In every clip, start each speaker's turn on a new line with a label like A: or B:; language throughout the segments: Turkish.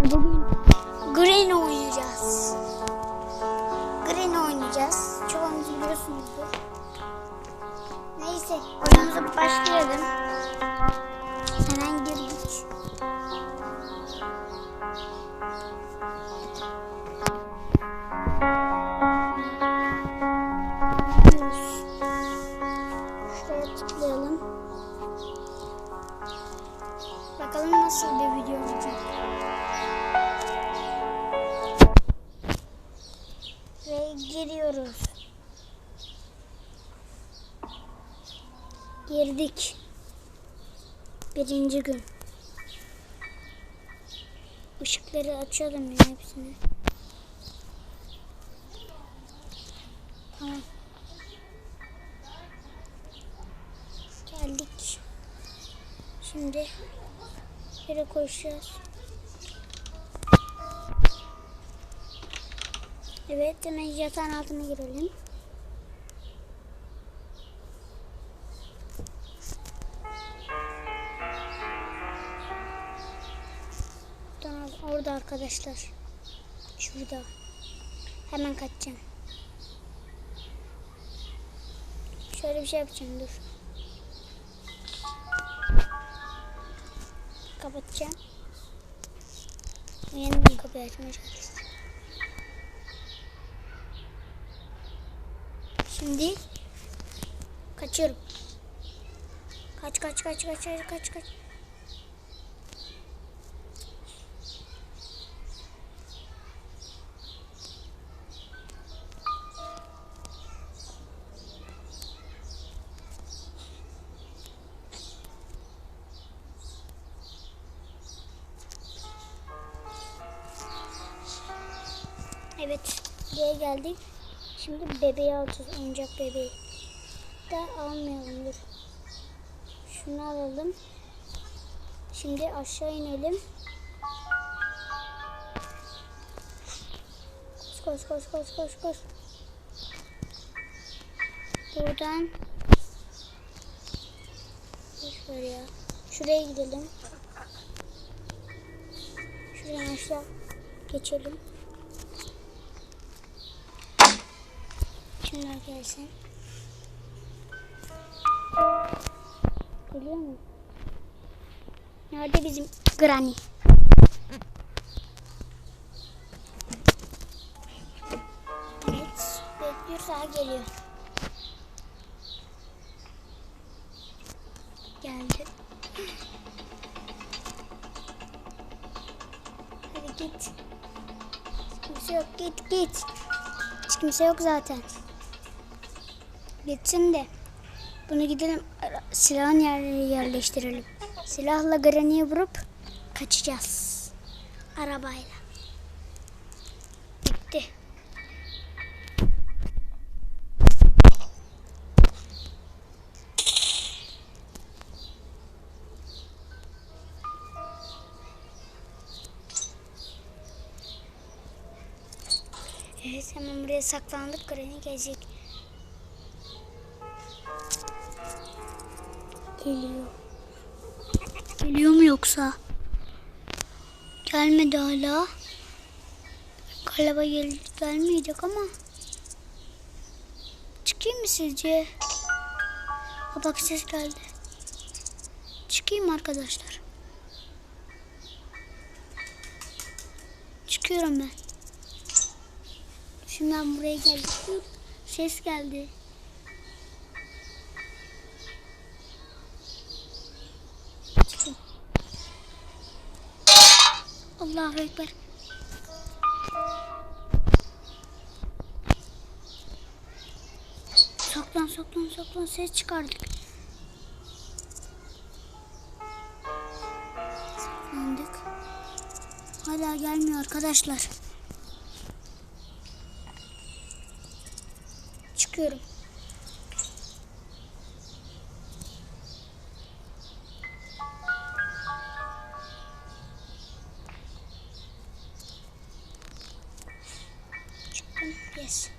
A: Bugün Green oynayacağız. Green oynayacağız. Çoğunuz biliyorsunuzdur. Neyse oyunumuza başlayalım. Hemen girdik. Şuraya tıklayalım. Bakalım nasıl bir video olacak. Girdik. Birinci gün. Işıkları açalım ya hepsini. Tamam. Geldik. Şimdi yere koşacağız. Evet hemen yatağın altına girelim. Orada arkadaşlar. Şurada. Hemen kaçacağım. Şöyle bir şey yapacağım dur. Kapatacağım. Yeniden kapıyı açmaya. Şimdi kaçıyorum. Kaç kaç kaç kaç kaç kaç kaç. Evet, buraya geldik. Şimdi bebeği alacağız, oyuncak bebeği. Da almayalım dur. Şunu alalım. Şimdi aşağı inelim. Koş koş koş koş koş. Buradan Boş ver ya. Şuraya gidelim. Şuradan aşağı geçelim. Şunlar gelsin. Geliyor mu? Nerede bizim Granny? Evet, bekliyoruz daha geliyor. Geldi. Hadi git. Kimse yok, git git. Hiç kimse yok zaten. Gitsin de bunu gidelim silahın yerine yerleştirelim. Silahla Granny'e vurup kaçacağız. Arabayla. Bitti. Evet hemen buraya saklandık. Granny gelecek. Geliyor. Geliyor mu yoksa? Gelmedi hala. Galiba gel gelmeyecek ama. Çıkayım mı sizce? Ha bak ses geldi. Çıkayım arkadaşlar? Çıkıyorum ben. Şimdi ben buraya geldim. Ses geldi. Allahu Ekber. Saklan saklan saklan ses çıkardık. Saklandık. Hala gelmiyor arkadaşlar. Çıkıyorum. Buraya.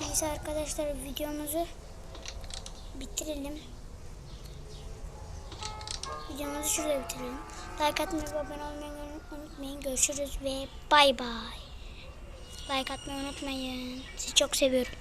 A: Neyse arkadaşlar videomuzu bitirelim. Videomuzu şurada bitirelim. Like atmayı ve abone olmayı unutmayın. Görüşürüz ve bay bay. Like atmayı unutmayın. Sizi çok seviyorum.